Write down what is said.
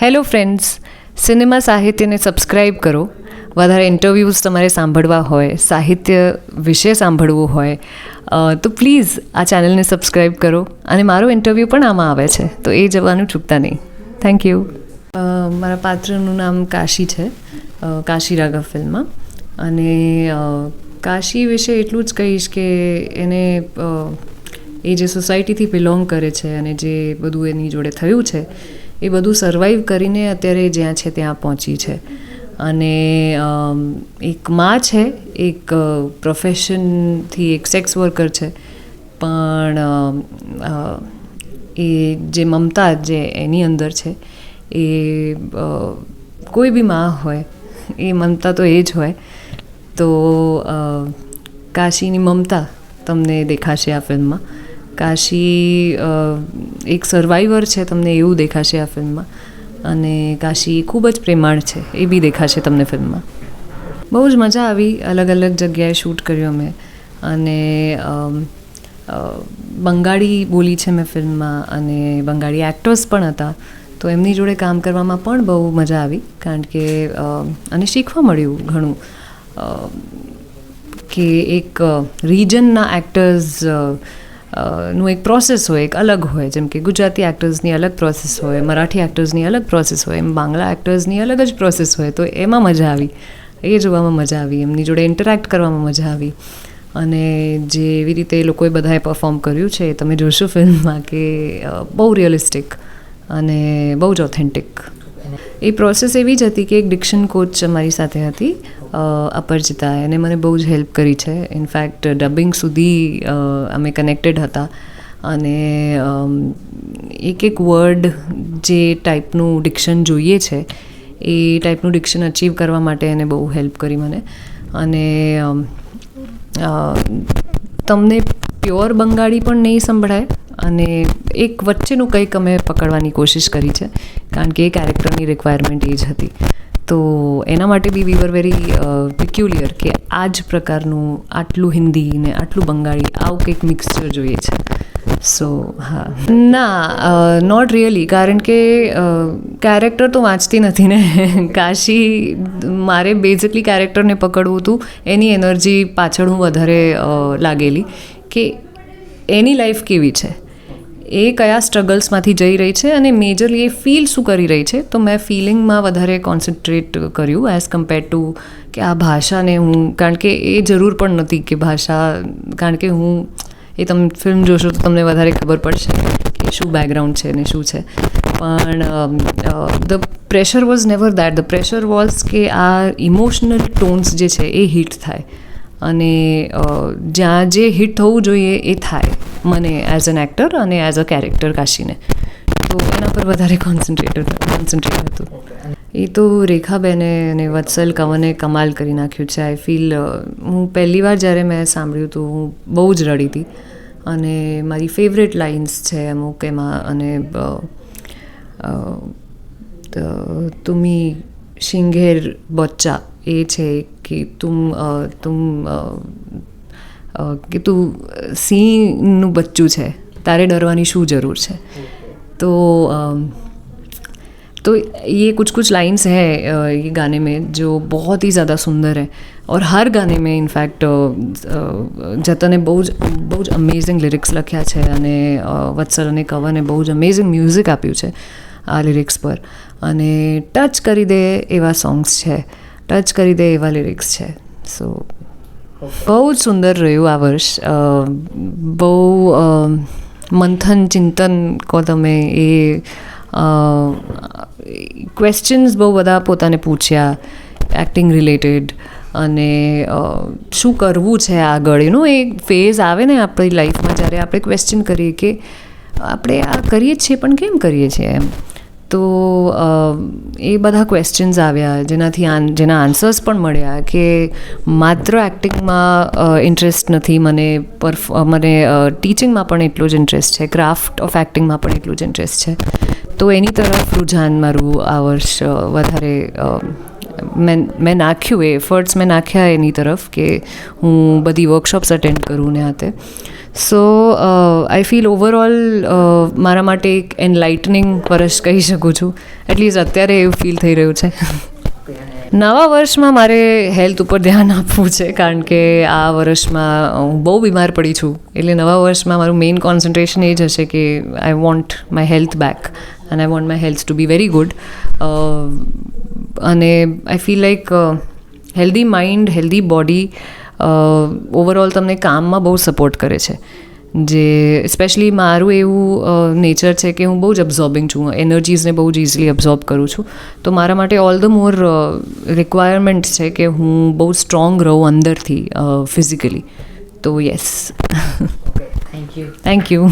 Hello friends, cinema સાહિત્યને subscribe કરો. વધારે ઇન્ટરવ્યૂઝ તમારે સાંભળવા હોય, સાહિત્ય વિશે સાંભળવું હોય તો પ્લીઝ આ ચેનલને સબસ્ક્રાઈબ કરો અને મારો ઇન્ટરવ્યૂ પણ આમાં આવે છે, તો એ જવાનું ચૂકતા નહીં. થેન્ક યુ મારા પાત્રનું નામ કાશી છે કાશી રાઘવ ફિલ્મમાં. અને કાશી વિશે એટલું જ કહીશ કે એને એ જે સોસાયટીથી બિલોંગ કરે છે અને જે બધું એની જોડે થયું છે એ બધું સર્વાઈવ કરીને અત્યારે જ્યાં છે ત્યાં પહોંચી છે. અને એક માં છે, એક પ્રોફેશનથી એક સેક્સ વર્કર છે. પણ એ જે મમતા જે એની અંદર છે, એ કોઈ બી માં હોય, એ મમતા તો એ જ હોય. તો કાશીની મમતા તમને દેખાશે આ ફિલ્મમાં કાશી એક સર્વાઈવર છે તમને એવું દેખાશે આ ફિલ્મમાં. અને કાશી ખૂબ જ પ્રેમાળ છે, એ બી દેખાશે તમને ફિલ્મમાં. બહુ જ મજા આવી, અલગ અલગ જગ્યાએ શૂટ કર્યું મેં. અને બંગાળી બોલી છે મેં ફિલ્મમાં અને બંગાળી એક્ટર્સ પણ હતા. તો એમની જોડે કામ કરવામાં પણ બહુ મજા આવી, કારણ કે અને શીખવા મળ્યું ઘણું. કે એક રિજનના એક્ટર્સ નું એક પ્રોસેસ હોય, એક અલગ હોય. જેમ કે ગુજરાતી એક્ટર્સની અલગ પ્રોસેસ હોય, મરાઠી એક્ટર્સની અલગ પ્રોસેસ હોય, એમ બાંગ્લા એક્ટર્સની અલગ જ પ્રોસેસ હોય. તો એમાં મજા આવી. એ જોવામાં મજા આવી. એમની જોડે ઇન્ટરેક્ટ કરવામાં મજા આવી. અને જે એવી રીતે એ લોકોએ બધાએ પરફોર્મ કર્યું છે તમે જોશો ફિલ્મમાં કે બહુ રિયલિસ્ટિક અને બહુ જ ઓથેન્ટિક એ પ્રોસેસ એવી જ હતી કે એક ડિક્શન કોચ અમારી સાથે હતી અપરજિતા એને મને બહુ જ હેલ્પ કરી છે. ઇનફેક્ટ ડબિંગ સુધી અમે કનેક્ટેડ હતા. અને એક એક વર્ડ જે ટાઈપનું ડિક્શન જોઈએ છે, એ ટાઈપનું ડિક્શન અચીવ કરવા માટે એને બહુ હેલ્પ કરી મને. અને તમને પ્યોર બંગાળી પણ નહીં સંભળાય. અને એક વચ્ચેનું કંઈક અમે પકડવાની કોશિશ કરી છે, કારણ કે એ કેરેક્ટરની રિક્વાયરમેન્ટ એ જ હતી. તો એના માટે બી વી વર વેરી પિક્યુલિયર કે આ જ પ્રકારનું આટલું હિન્દી ને આટલું બંગાળી આવું કંઈક મિક્સચર જોઈએ છે. સો હા. ના નોટ રિયલી કારણ કે કેરેક્ટર તો વાંચતી નથી ને. કાશી, મારે બેઝિકલી કેરેક્ટરને પકડવું હતું, એની એનર્જી પાછળ હું વધારે લાગેલી કે એની લાઈફ કેવી છે? એ કયા સ્ટ્રગલ્સમાંથી જઈ રહી છે અને મેજરલી એ ફીલ શું કરી રહી છે? તો મેં ફિલિંગમાં વધારે કોન્સન્ટ્રેટ કર્યું એઝ કમ્પેર ટુ કે આ ભાષાને હું, કારણ કે એ જરૂર પણ નથી કે ભાષા, કારણ કે હું, એ તમે ફિલ્મ જોશો તો તમને વધારે ખબર પડશે કે શું બેકગ્રાઉન્ડ છે ને શું છે. પણ the pressure was never that the pressure was કે આ ઇમોશનલ ટોન્સ જે છે એ હિટ થાય. અને જ્યાં જે હિટ થવું જોઈએ એ થાય મને એઝ એન એક્ટર અને એઝ અ કેરેક્ટર કાશીને. તો એના પર વધારે કોન્સન્ટ્રેટ કોન્સન્ટ્રેટ હતું. એ તો રેખાબેને અને વત્સલ કંવને કમાલ કરી નાખ્યું છે. આઈ ફીલ હું પહેલી વાર જ્યારે મેં સાંભળ્યું હતું હું બહુ જ રડી હતી. અને મારી ફેવરેટ લાઇન્સ છે અમુક એમાં અને તુમી શિંગેર બચ્ચા. એ છે કે તુમ અ, તુમ અ, અ, કે તું સિંહનું બચ્ચું છે તારે ડરવાની શું જરૂર છે तो अम, तो ये कुछ कुछ लाइंस हैं अ, ये गाने में जो बहुत ही ज़्यादा सुंदर है और हर गाने में ઇનફેક્ટ જતને બહુ જ બહુ જ અમેઝિંગ લિરિક્સ લખ્યા છે અને અ, વત્સલ અને કવને બહુ જ અમેઝિંગ મ્યુઝિક આપ્યું છે આ લિરિક્સ પર અને ટચ કરી દે એવા સોંગ્સ છે ટચ કરી દે એવા લિરિક્સ છે. સો બહુ જ સુંદર રહ્યું આ વર્ષ. બહુ મંથન, ચિંતન કહો તમે એ ક્વેશ્ચન્સ બહુ બધા પોતાને પૂછ્યા એક્ટિંગ રિલેટેડ અને શું કરવું છે આગળ? એનું એક ફેઝ આવે ને આપણી લાઈફમાં જ્યારે આપણે ક્વેશ્ચન કરીએ કે આપણે આ કરીએ છીએ, પણ કેમ કરીએ છીએ એમ? તો એ બધા ક્વેશ્ચન્સ આવ્યા, જેનાથી જેના આન્સર્સ પણ મળ્યા કે માત્ર એક્ટિંગમાં ઇન્ટરેસ્ટ નથી, મને પરફ મને ટીચિંગમાં પણ એટલો જ ઇન્ટરેસ્ટ છે ક્રાફ્ટ ઓફ એક્ટિંગમાં પણ એટલું જ ઇન્ટરેસ્ટ છે. તો એની તરફ રુઝાન મારું આ વર્ષ વધારે મેં મેં નાખ્યું એ એફર્ટ્સ મેં નાખ્યા એની તરફ કે હું બધી વર્કશોપ્સ અટેન્ડ કરું ને હાથે સો આઈ ફીલ ઓવરઓલ મારા માટે એક એનલાઇટનિંગ વર્ષ કહી શકું છું. એટલીસ્ટ અત્યારે એવું ફીલ થઈ રહ્યું છે. નવા વર્ષમાં મારે હેલ્થ ઉપર ધ્યાન આપવું છે, કારણ કે આ વર્ષમાં હું બહુ બીમાર પડી છું. એટલે નવા વર્ષમાં મારું મેઇન કોન્સન્ટ્રેશન એ જ હશે કે I want my health back and I want my health to be very good અને I feel like healthy mind healthy body overall તમને કામમાં બહુ સપોર્ટ કરે છે. જે સ્પેશલી મારું એવું નેચર છે કે હું બહુ જ અબ્ઝોર્બિંગ છું. એનર્જીઝને બહુ જ ઇઝીલી અબ્ઝોર્બ કરું છું. તો મારા માટે ઓલ ધ મોર રિક્વાયરમેન્ટ છે કે હું બહુ સ્ટ્રોંગ રહું અંદરથી ફિઝિકલી તો yes thank you thank you